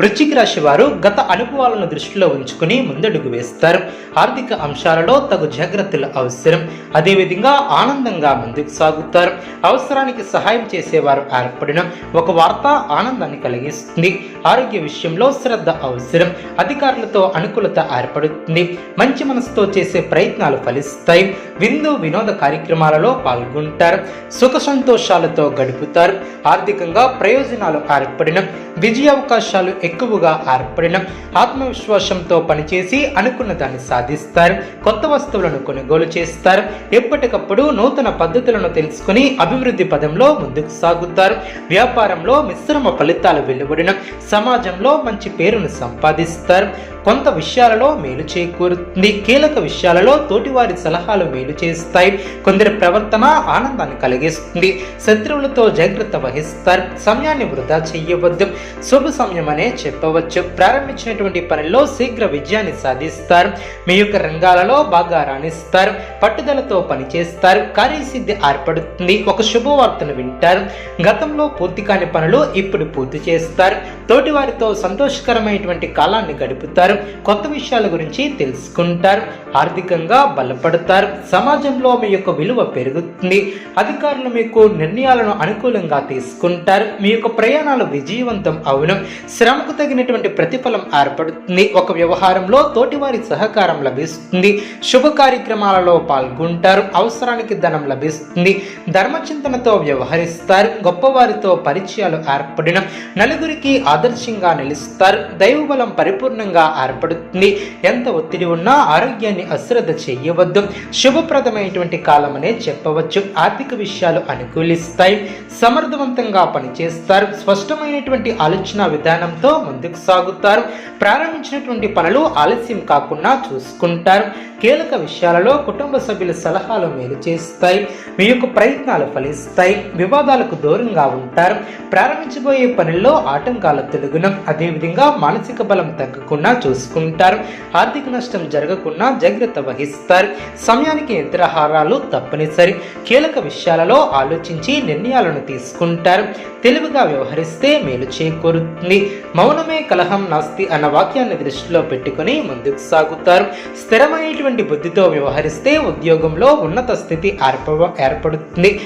వృశ్చిక రాశి వారు గత అనుభవాలను దృష్టిలో ఉంచుకుని ముందడుగు వేస్తారు. ఆర్థిక అంశాలలో తగు జాగ్రత్తలు అవసరం. అదేవిధంగా ఆనందంగా ముందుకు సాగుతారు. అవసరానికి సహాయం చేసేవారు ఏర్పడిన ఒక వార్త ఆనందాన్ని కలిగిస్తుంది. ఆరోగ్య విషయంలో శ్రద్ధ అవసరం. అధికారులతో అనుకూలత ఏర్పడుతుంది. మంచి మనసుతో చేసే ప్రయత్నాలు ఫలిస్తాయి. విందు వినోద కార్యక్రమాలలో పాల్గొంటారు సుఖ సంతోషాలతో గడుపుతారు ఆర్థికంగా ప్రయోజనాలు ఏర్పడిన విజయ అవకాశాలు ఎక్కువగా ఏర్పడిన ఆత్మవిశ్వాసంతో పనిచేసి అనుకున్న దాన్ని సాధిస్తారు కొత్త వస్తువులను కొనుగోలు చేస్తారు ఎప్పటికప్పుడు నూతన పద్ధతులను తెలుసుకుని అభివృద్ధి పదంలో ముందుకు సాగుతారు. వ్యాపారంలో మిశ్రమ ఫలితాలు వెలువడిన సమాజంలో మంచి పేరును సంపాదిస్తారు. కొంత విషయాలలో మేలు చేకూరుతుంది. కీలక విషయాలలో తోటివారి సలహాలు మేలు చేస్తాయి. కొందరి ప్రవర్తన ఆనందాన్ని కలిగిస్తుంది. శత్రువులతో జాగ్రత్త వహిస్తారు. సమయాన్ని వృధా చేయవద్దు. శుభ సమయం అనే చెప్పవచ్చు. ప్రారంభించినటువంటి పనుల్లో శీఘ్ర విజయాన్ని సాధిస్తారు. మీ యొక్క రంగాలలో బాగా రాణిస్తారు. పట్టుదలతో పనిచేస్తారు. కార్యసిద్ధి ఏర్పడుతుంది. ఒక శుభవార్తను వింటారు. గతంలో పూర్తి కాని పనులు ఇప్పుడు పూర్తి చేస్తారు. తోటివారితో సంతోషకరమైనటువంటి కాలాన్ని గడుపుతారు. కొత్త విషయాల గురించి తెలుసుకుంటారు. ఆర్థికంగా బలపడతారు. సమాజంలో మీ యొక్క విలువ పెరుగుతుంది. అధికారులు మీకు నిర్ణయాలను అనుకూలంగా తీసుకుంటారు. మీ యొక్క ప్రయాణాలు విజయవంతం అవును. శ్రమకు తగినటువంటి ప్రతిఫలం ఏర్పడుతుంది. ఒక వ్యవహారంలో తోటివారి సహకారం లభిస్తుంది. శుభ కార్యక్రమాలలో పాల్గొంటారు. అవసరానికి ధనం లభిస్తుంది. ధర్మచింతనతో వ్యవహరిస్తారు. గొప్పవారితో పరిచయాలు ఏర్పడిన నలుగురికి ఆదర్శంగా నిలుస్తారు. దైవబలం పరిపూర్ణంగా ఏర్పడుతుంది. ఎంత ఒత్తిడి ఉన్నా ఆరోగ్యాన్ని అశ్రద్ధ చేయవద్దు. శుభప్రదమైనటువంటి కాలమనే చెప్పవచ్చు. ఆర్థిక విషయాలు అనుకూలిస్తాయి. సమర్థవంతంగా పనిచేస్తారు. స్పష్టమైనటువంటి ఆలోచన విధానంతో ముందుకు సాగుతారు. ప్రారంభించినటువంటి పనులు ఆలస్యం కాకుండా చూసుకుంటారు. కీలక విషయాలలో కుటుంబ సభ్యుల సలహాలు మేలు చేస్తాయి. మీ యొక్క ప్రయత్నాలు ఫలిస్తాయి. వివాదాలకు దూరంగా ఉంటారు. ప్రారంభించబోయే పనుల్లో ఆటంకాల తెలుగునం. అదేవిధంగా మానసిక బలం తగ్గకుండా చూసుకుంటారు. ఆర్థిక నష్టం జరగకుండా జాగ్రత్త వహిస్తారు. సమయానికి యంత్రహారాలు తప్పనిసరి. కీలక విషయాలలో ఆలోచించి నిర్ణయాలను తీసుకుంటారు. తెలివిగా వ్యవహరిస్తే మేలు చేకూరుతుంది. మౌనమే కలహం నాస్తి అన్న వాక్యాన్ని దృష్టిలో పెట్టుకుని ముందుకు సాగుతారు. స్థిరమైనటువంటి బుద్ధితో వ్యవహరిస్తే ఉద్యోగంలో ఉన్నత స్థితి ఏర్ప ఏర్పడుతుంది.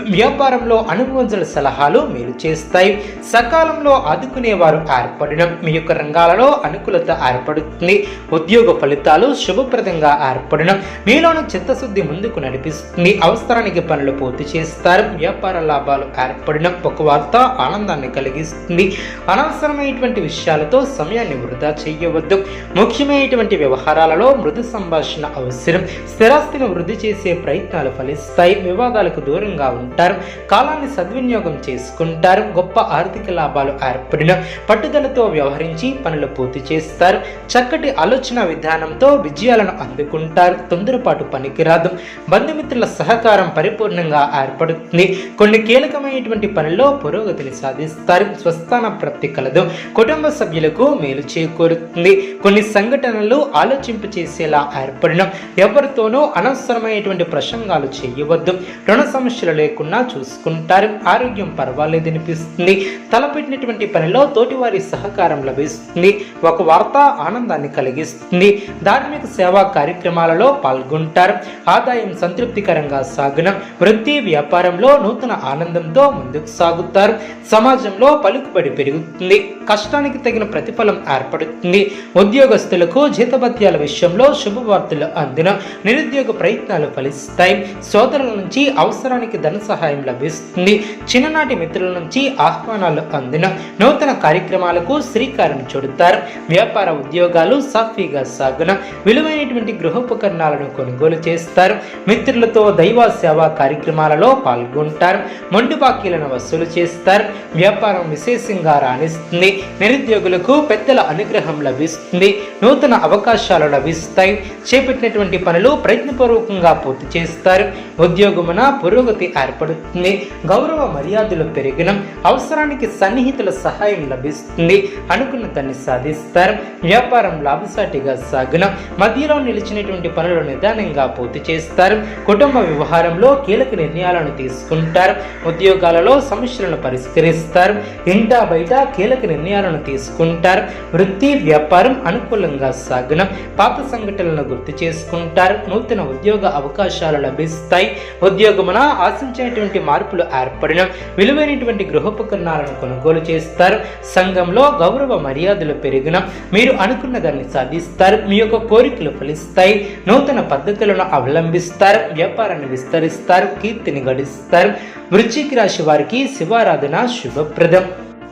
వ్యాపారంలో అనుభవించిన సలహాలు మీరు చేస్తాయి. సకాలంలో ఆదుకునేవారు ఏర్పడడం మీ యొక్క రంగాలలో అనుకూలత ఏర్పడుతుంది. ఉద్యోగ ఫలితాలు శుభప్రదంగా ఏర్పడడం మీలోని చిత్తశుద్ధి ముందుకు నడిపిస్తుంది. అవసరానికి పనులు పూర్తి చేస్తారు. వ్యాపార లాభాలు ఏర్పడడం ఒక వార్త ఆనందాన్ని కలిగిస్తుంది. అనవసరమైనటువంటి విషయాలతో సమయాన్ని వృధా చేయవద్దు. ముఖ్యమైనటువంటి వ్యవహారాలలో మృదు సంభాషణ అవసరం. స్థిరాస్తిని వృద్ధి చేసే ప్రయత్నాలు ఫలిస్తాయి. వివాదాలకు దూరంగా ఉంటారు కాలాన్ని సద్వినియోగం చేసుకుంటారు గొప్ప ఆర్థిక లాభాలు ఏర్పడిన పట్టుదలతో వ్యవహరించి పనులు పూర్తి చేస్తారు చక్కటి ఆలోచన విధానంతో విజయాలను అందుకుంటారు తొందరపాటు పనికిరాదు బంధుమిత్రుల సహకారం పరిపూర్ణంగా ఏర్పడుతుంది. కొన్ని కీలకమైనటువంటి పనుల్లో పురోగతిని సాధిస్తారు స్వస్థాన ప్రాప్తి కలదు కుటుంబ సభ్యులకు మేలు చేకూరుతుంది. కొన్ని సంఘటనలు ఆలోచింపు చేసేలా ఏర్పడిన ఎవరితోనూ అనవసరమైనటువంటి ప్రసంగాలు చేయవద్దు రుణ సమస్యలు లేక లేకున్నా చూసుకుంటారు. ఆరోగ్యం పర్వాలేదు అనిపిస్తుంది. తలపెట్టినటువంటి పనిలో తోటివారి సహకారం లభిస్తుంది. ఒక వార్త ఆనందాన్ని కలిగిస్తుంది. ధార్మిక సేవా కార్యక్రమాలలో పాల్గొంటారు. ఆదాయం సంతృప్తికరంగా సాగున. వృత్తి వ్యాపారంలో నూతన ఆనందంతో ముందుకు సాగుతారు. సమాజంలో పలుకుబడి పెరుగుతుంది. కష్టానికి తగిన ప్రతిఫలం ఏర్పడుతుంది. ఉద్యోగస్తులకు జీతభత్యాల విషయంలో శుభవార్తలు అందిన. నిరుద్యోగ ప్రయత్నాలు ఫలిస్తాయి. సోదరుల నుంచి అవసరానికి ధన సహాయం లభిస్తుంది. చిన్ననాటి మిత్రుల నుంచి ఆహ్వానాలు అందిన నూతన కార్యక్రమాలకు శ్రీకారం చుడతారు. వ్యాపార ఉద్యోగాలు సాఫీగా సాగున విలువైనటువంటి గృహోపకరణాలను కొనుగోలు చేస్తారు. మిత్రులతో దైవ సేవా కార్యక్రమాలలో పాల్గొంటారు. మొండి బాకీలను వసూలు చేస్తారు. వ్యాపారం విశేషంగా రాణిస్తుంది. నిరుద్యోగులకు పెద్దల అనుగ్రహం లభిస్తుంది. నూతన అవకాశాలు లభిస్తాయి. చేపట్టినటువంటి పనులు ప్రయత్నపూర్వకంగా పూర్తి చేస్తారు. ఉద్యోగమున పురోగతి ఏర్పడుతుంది గౌరవ మర్యాదలు పెరిగిన అవసరానికి సన్నిహితుల సహాయం లభిస్తుంది. అనుకున్న దాన్ని సాధిస్తారు. వ్యాపారం లాభసాటిగా సాగిన మధ్యలో నిలిచినటువంటి పనులు నిదానంగా పూర్తి చేస్తారు. కుటుంబ వ్యవహారంలో కీలక నిర్ణయాలను తీసుకుంటారు. ఉద్యోగాలలో సమస్యలను పరిష్కరిస్తారు. ఇంటా బయట కీలక నిర్ణయాలను తీసుకుంటారు. వృత్తి వ్యాపారం అనుకూలంగా సాగిన పాత సంఘటనలను గుర్తు చేసుకుంటారు. నూతన ఉద్యోగ అవకాశాలు లభిస్తాయి. ఉద్యోగమున ఆశించినటువంటి మార్పులు ఏర్పడిన విలువైనటువంటి గృహోపకరణాలను కొనుగోలు చేస్తారు. సంఘంలో గౌరవ మర్యాదలు పెరిగిన మీరు అనుకున్న దాన్ని సాధిస్తారు. మీ యొక్క కోరికలు ఫలిస్తాయి. నూతన పద్ధతులను అవలంబిస్తారు. వ్యాపారాన్ని విస్తరిస్తారు. కీర్తిని గడిస్తారు. వృశ్చిక రాశి వారికి శివారాధన శుభప్రదం.